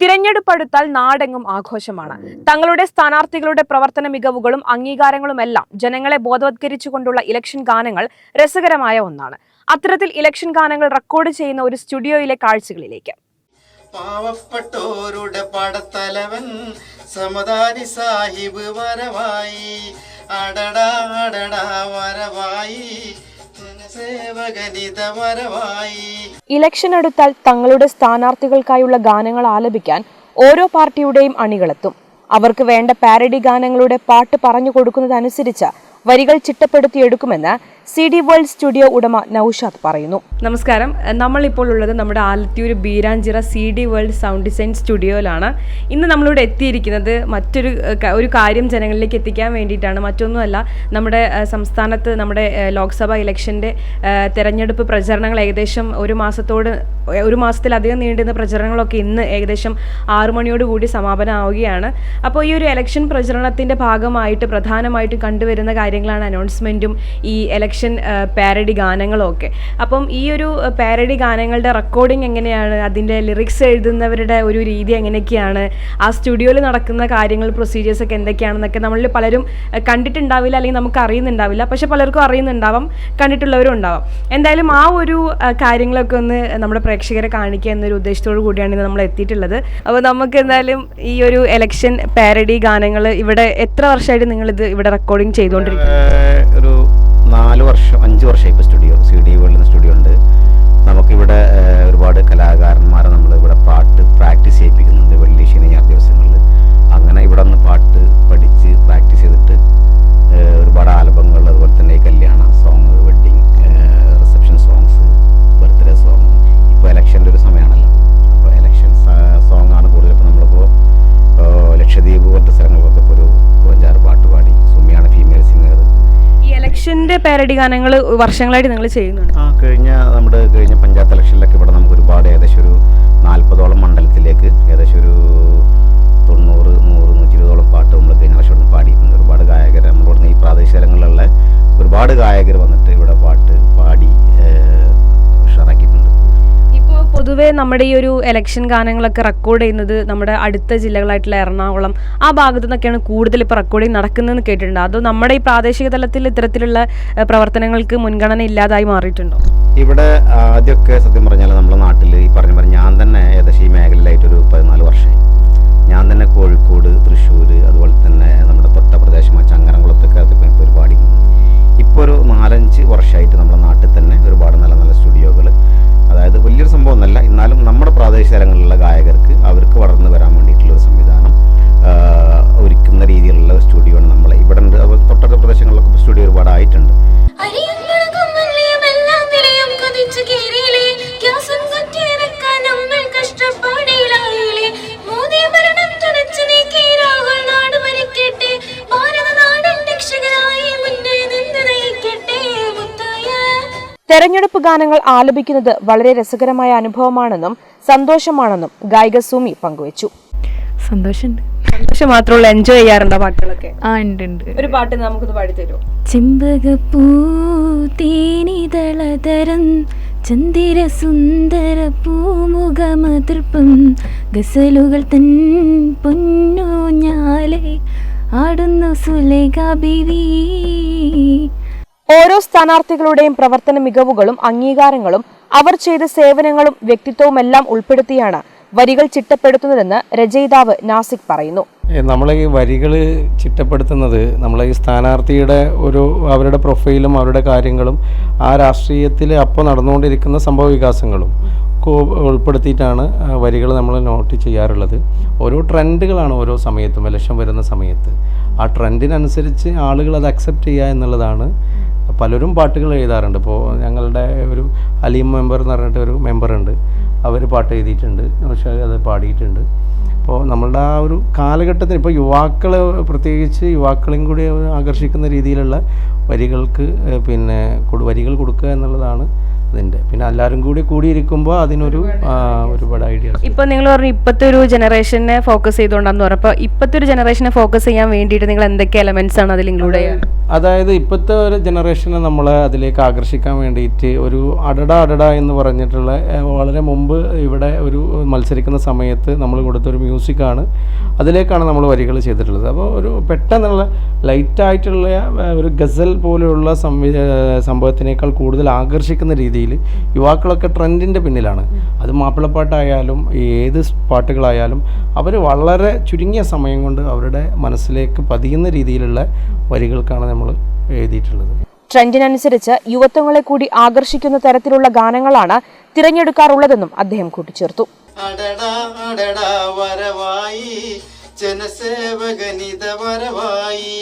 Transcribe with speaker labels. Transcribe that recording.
Speaker 1: തിരഞ്ഞെടുപ്പ് അടുത്താൽ നാടെങ്ങും ആഘോഷമാണ്. തങ്ങളുടെ സ്ഥാനാർത്ഥികളുടെ പ്രവർത്തന മികവുകളും അംഗീകാരങ്ങളുമെല്ലാം ജനങ്ങളെ ബോധവത്കരിച്ചുകൊണ്ടുള്ള ഇലക്ഷൻ ഗാനങ്ങൾ രസകരമായ ഒന്നാണ്. അത്തരത്തിൽ ഇലക്ഷൻ ഗാനങ്ങൾ റെക്കോർഡ് ചെയ്യുന്ന ഒരു സ്റ്റുഡിയോയിലെ കാഴ്ചകളിലേക്ക്.
Speaker 2: പാവപ്പെട്ടോരുടെ പടത്തലവൻ സമദാരി സാഹിബ് വരവായി. അടടാ അടടാ വരവായി.
Speaker 1: ഇലക്ഷൻ അടുത്താൽ തങ്ങളുടെ സ്ഥാനാർത്ഥികൾക്കായുള്ള ഗാനങ്ങൾ ആലപിക്കാൻ ഓരോ പാർട്ടിയുടെയും അണികളെത്തും. അവർക്ക് വേണ്ട പാരഡി ഗാനങ്ങളുടെ പാട്ട് പറഞ്ഞു കൊടുക്കുന്നതനുസരിച്ച് വരികൾ ചിട്ടപ്പെടുത്തിയെടുക്കുമെന്ന് സി ഡി വേൾഡ് സ്റ്റുഡിയോ ഉടമ നൌഷാദ് പറയുന്നു. നമസ്കാരം. നമ്മളിപ്പോൾ ഉള്ളത് നമ്മുടെ Alathiyur Beeranchira C D World sound design സ്റ്റുഡിയോയിലാണ്. ഇന്ന് നമ്മളിവിടെ എത്തിയിരിക്കുന്നത് മറ്റൊരു ഒരു കാര്യം ജനങ്ങളിലേക്ക് എത്തിക്കാൻ വേണ്ടിയിട്ടാണ്. മറ്റൊന്നുമല്ല നമ്മുടെ സംസ്ഥാനത്ത് നമ്മുടെ ലോക്സഭാ ഇലക്ഷന്റെ തെരഞ്ഞെടുപ്പ് പ്രചരണങ്ങൾ ഏകദേശം ഒരു മാസത്തോട് ഒരു മാസത്തിലധികം നീണ്ടുന്ന പ്രചരണങ്ങളൊക്കെ ഇന്ന് ഏകദേശം ആറു മണിയോടുകൂടി സമാപനമാവുകയാണ്. അപ്പോൾ ഈ ഒരു ഇലക്ഷൻ പ്രചരണത്തിന്റെ ഭാഗമായിട്ട് പ്രധാനമായിട്ടും കണ്ടുവരുന്ന കാര്യങ്ങളാണ് അനൗൺസ്മെന്റും ഈ ഇലക്ഷൻ പാരഡി ഗാനങ്ങളൊക്കെ. അപ്പം ഈ ഒരു പാരഡി ഗാനങ്ങളുടെ റെക്കോർഡിംഗ് എങ്ങനെയാണ്? അതിന്റെ ലിറിക്സ് എഴുതുന്നവരുടെ ഒരു രീതി എങ്ങനെയൊക്കെയാണ്? ആ സ്റ്റുഡിയോയിൽ നടക്കുന്ന കാര്യങ്ങൾ പ്രൊസീജിയേഴ്സ് ഒക്കെ എന്തൊക്കെയാണെന്നൊക്കെ നമ്മളിൽ പലരും കണ്ടിട്ടുണ്ടാവില്ല അല്ലെങ്കിൽ നമുക്ക് അറിയുന്നുണ്ടാവില്ല. പക്ഷെ പലർക്കും അറിയുന്നുണ്ടാവാം കണ്ടിട്ടുള്ളവരും ഉണ്ടാവാം. എന്തായാലും ആ ഒരു കാര്യങ്ങളൊക്കെ ഒന്ന് നമ്മുടെ പ്രേക്ഷകരെ കാണിക്കുക എന്നൊരു ഉദ്ദേശത്തോടു കൂടിയാണ് ഇന്ന് നമ്മൾ എത്തിയിട്ടുള്ളത്. അപ്പോൾ നമുക്ക് എന്തായാലും ഈ ഒരു എലക്ഷൻ പാരഡി ഗാനങ്ങൾ ഇവിടെ എത്ര വർഷമായിട്ട് ഇത് ഇവിടെ റെക്കോർഡിംഗ് ചെയ്തുകൊണ്ടിരിക്കുന്നത്
Speaker 2: ഒരു
Speaker 1: ഇലക്ഷന്റെ പാരഡി ഗാനങ്ങൾ വർഷങ്ങളായിട്ട് നിങ്ങൾ ചെയ്യുന്നുണ്ട്.
Speaker 2: ആ കഴിഞ്ഞ നമ്മുടെ കഴിഞ്ഞ പഞ്ചായത്ത് ഇലക്ഷനിലൊക്കെ ഇവിടെ നമുക്ക് ഒരുപാട് ഏകദേശം ഒരു നാൽപ്പതോളം മണ്ഡലത്തിലേക്ക് ഏകദേശം ഒരു തൊണ്ണൂറ് നൂറ് നൂറ്റി ഇരുപതോളം പാട്ട് നമ്മൾ കഴിഞ്ഞ വർഷം പാടിയിട്ടുണ്ട്. ഒരുപാട് ഗായകർ നമ്മളിവിടുന്ന്
Speaker 1: നമ്മുടെ ഈ ഒരു ഇലക്ഷൻ ഗാനങ്ങളൊക്കെ റെക്കോർഡ് ചെയ്യുന്നത് നമ്മുടെ അടുത്ത ജില്ലകളായിട്ടുള്ള എറണാകുളം ആ ഭാഗത്തു നിന്നൊക്കെയാണ് കൂടുതൽ ഇപ്പോൾ റെക്കോർഡിംഗ് നടക്കുന്നതെന്ന് കേട്ടിട്ടുണ്ട്. അതോ നമ്മുടെ ഈ പ്രാദേശിക തലത്തിൽ ഇത്തരത്തിലുള്ള പ്രവർത്തനങ്ങൾക്ക് മുൻഗണന ഇല്ലാതായി മാറിയിട്ടുണ്ടോ?
Speaker 2: ഇവിടെ ആദ്യമൊക്കെ സത്യം പറഞ്ഞാൽ നമ്മുടെ നാട്ടിൽ ഈ പറഞ്ഞ പോലെ ഞാൻ തന്നെ ഏകദേശം ഈ മേഖലയിലായിട്ടൊരു പതിനാല് വർഷമായി. ഞാൻ തന്നെ കോഴിക്കോട് തൃശ്ശൂർ അതുപോലെ തന്നെ നമ്മുടെ തൊട്ട പ്രദേശമായ ചങ്ങരംകുളത്തൊക്കെ അതിപ്പോൾ ഇപ്പോൾ ഒരു പാടിക്കുന്നുണ്ട് ഇപ്പോൾ ഒരു നാലഞ്ച് വർഷമായിട്ട് നമ്മുടെ നാട്ടിൽ തന്നെ അതായത് വലിയൊരു സംഭവം ഒന്നല്ല എന്നാലും നമ്മുടെ പ്രാദേശിക തലങ്ങളിലുള്ള ഗായകർക്ക് അവർക്ക് വളർന്നു വരാൻ വേണ്ടിയിട്ടുള്ള ഒരു സംവിധാനം ഒരുക്കുന്ന രീതിയിലുള്ള
Speaker 1: ഗാനങ്ങൾ ആലപിക്കുന്നത് വളരെ രസകരമായ അനുഭവമാണെന്നും സന്തോഷമാണെന്നും ഗായിക സുമി പങ്കുവച്ചു.
Speaker 3: സന്തോഷമുണ്ട്.
Speaker 1: സന്തോഷം മാത്രമുള്ള എൻജോയ് ചെയ്യാറുണ്ടോ പാട്ടുകളൊക്കെ?
Speaker 3: ആ ഉണ്ട് ഉണ്ട്.
Speaker 1: ഒരു പാട്ട് നമുക്കൊന്ന് പാടിത്തരുമോ
Speaker 3: ചെമ്പകപ്പൂ തേനിതളതരം ചന്ദിര സുന്ദര പൂമുഖമതിർപ്പം ഗസലുകൾ തൻ പൊന്നു ഞാലെ ആടുന്നു സുലേഖ ബിവി.
Speaker 1: ഓരോ സ്ഥാനാർത്ഥികളുടെയും പ്രവർത്തന മികവുകളും അംഗീകാരങ്ങളും അവർ ചെയ്ത സേവനങ്ങളും വ്യക്തിത്വവുമെല്ലാം ഉൾപ്പെടുത്തിയാണ് വരികൾ ചിട്ടപ്പെടുത്തുന്നതെന്ന് രചയിതാവ് നാസിക് പറയുന്നു.
Speaker 4: നമ്മളെ ഈ വരികൾ ചിട്ടപ്പെടുത്തുന്നത് നമ്മളെ ഈ സ്ഥാനാർത്ഥിയുടെ ഒരു അവരുടെ പ്രൊഫൈലും അവരുടെ കാര്യങ്ങളും ആ രാഷ്ട്രീയത്തിൽ അപ്പോൾ നടന്നുകൊണ്ടിരിക്കുന്ന സംഭവ വികാസങ്ങളും ഉൾപ്പെടുത്തിയിട്ടാണ് വരികൾ നമ്മൾ നോട്ട് ചെയ്യാറുള്ളത്. ഓരോ ട്രെൻഡുകളാണ് ഓരോ സമയത്തും ഇലക്ഷൻ വരുന്ന സമയത്ത്. ആ ട്രെൻഡിനനുസരിച്ച് ആളുകൾ അത് അക്സെപ്റ്റ് ചെയ്യുക എന്നുള്ളതാണ് പലരും പാട്ടുകൾ എഴുതാറുണ്ട്. ഇപ്പോൾ ഞങ്ങളുടെ ഒരു അലീം മെമ്പർ എന്ന് പറഞ്ഞിട്ട് ഒരു മെമ്പറുണ്ട് അവർ പാട്ട് എഴുതിയിട്ടുണ്ട്. പക്ഷേ അത് പാടിയിട്ടുണ്ട്. അപ്പോൾ നമ്മളുടെ ആ ഒരു കാലഘട്ടത്തിൽ ഇപ്പോൾ യുവാക്കൾ പ്രത്യേകിച്ച് യുവാക്കളെയും കൂടി ആകർഷിക്കുന്ന രീതിയിലുള്ള വരികൾക്ക് പിന്നെ വരികൾ കൊടുക്കുക എന്നുള്ളതാണ് അതിന്റെ പിന്നെ എല്ലാവരും കൂടി കൂടിയിരിക്കുമ്പോൾ അതിനൊരു ഒരുപാട് ഐഡിയ
Speaker 1: ഇപ്പൊ നിങ്ങൾ പറഞ്ഞു ഇപ്പോഴത്തെ ഒരു ജനറേഷനെ ഫോക്കസ് ചെയ്തുകൊണ്ടാന്ന് പറഞ്ഞപ്പോൾ ഇപ്പോഴത്തെ ഒരു ജനറേഷനെ ഫോക്കസ് ചെയ്യാൻ വേണ്ടിയിട്ട് നിങ്ങൾ എന്തൊക്കെ എലമെന്റ്സ് ആണ് അതിൽ ഇൻക്ലൂഡ് ചെയ്യുക?
Speaker 4: അതായത് ഇപ്പോഴത്തെ ഒരു ജനറേഷനെ നമ്മളെ അതിലേക്ക് ആകർഷിക്കാൻ വേണ്ടിയിട്ട് ഒരു അടട അടട എന്ന് പറഞ്ഞിട്ടുള്ള വളരെ മുമ്പ് ഇവിടെ ഒരു മത്സരിക്കുന്ന സമയത്ത് നമ്മൾ കൊടുത്ത ഒരു മ്യൂസിക്കാണ്. അതിലേക്കാണ് നമ്മൾ വരികൾ ചെയ്തിട്ടുള്ളത്. അപ്പോൾ ഒരു പെട്ടെന്നുള്ള ലൈറ്റായിട്ടുള്ള ഒരു ഗസൽ പോലെയുള്ള സംവി സംഭവത്തിനേക്കാൾ കൂടുതൽ ആകർഷിക്കുന്ന രീതിയിൽ യുവാക്കളൊക്കെ ട്രെൻഡിന്റെ പിന്നിലാണ്. അത് മാപ്പിളപ്പാട്ടായാലും ഏത് പാട്ടുകളായാലും അവർ വളരെ ചുരുങ്ങിയ സമയം കൊണ്ട് അവരുടെ മനസ്സിലേക്ക് പതിയുന്ന രീതിയിലുള്ള വരികൾക്കാണ് നമ്മൾ എഴുതിയിട്ടുള്ളത്.
Speaker 1: ട്രെൻഡിനനുസരിച്ച് യുവത്വങ്ങളെ കൂടി ആകർഷിക്കുന്ന തരത്തിലുള്ള ഗാനങ്ങളാണ് തിരഞ്ഞെടുക്കാറുള്ളതെന്നും അദ്ദേഹം കൂട്ടിച്ചേർത്തു.
Speaker 5: ജനസേവകനിത വരവായി.